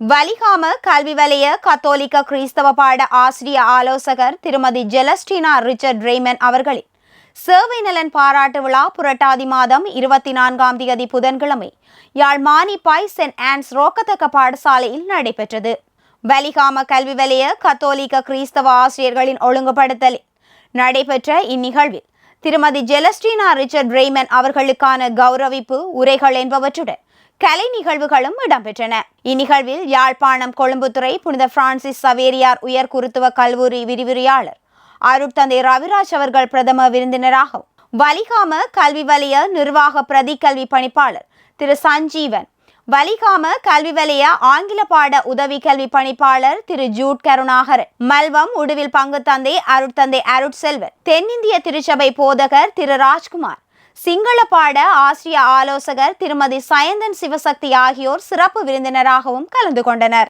வலிகாம கல்வி வலய கத்தோலிக்க கிறிஸ்தவ பாட ஆசிரிய ஆலோசகர் திருமதி ஜெலஸ்டினா ரிச்சர்ட் ரேமன் அவர்களின் சேவை நலன் பாராட்டு விழா புரட்டாதி மாதம் இருபத்தி நான்காம் தேதி புதன்கிழமை யாழ் மானிப்பாய் சென்ட் ஆன்ஸ் ரோக்கத்தக்க பாடசாலையில் நடைபெற்றது. வலிகாம கல்வி வலய கத்தோலிக்க கிறிஸ்தவ ஆசிரியர்களின் ஒழுங்குபடுத்தலில் நடைபெற்ற இந்நிகழ்வில் திருமதி ஜெலஸ்டினா ரிச்சர்ட் ரேமன் அவர்களுக்கான கௌரவிப்பு உரைகள் என்பவற்றுடன் கலை நிகழ்வுகளும் இடம்பெற்றன. இந்நிகழ்வில் யாழ்ப்பாணம் கொழும்புத்துறை புனித பிரான்சிஸ் சவேரியார் உயர் குருத்துவ கல்லூரி விரிவுரையாளர் அருட்தந்தை ரவிராஜ் அவர்கள் பிரதம விருந்தினராகவும் வலிகாம கல்வி வலய நிர்வாக பிரதி கல்வி பணிப்பாளர் திரு சஞ்சீவன் வலிகாம கல்வி வலய ஆங்கில பாட உதவி கல்வி பணிப்பாளர் திரு ஜூட் கருணாகரன் மல்வம் உடுவில் பங்கு தந்தை அருட்தந்தை அருட்செல்வன் தென்னிந்திய திருச்சபை போதகர் திரு ராஜ்குமார் சிங்கள பாட ஆசிரிய ஆலோசகர் திருமதி சயந்தன் சிவசக்தி ஆகியோர் சிறப்பு விருந்தினராகவும் கலந்து கொண்டனர்.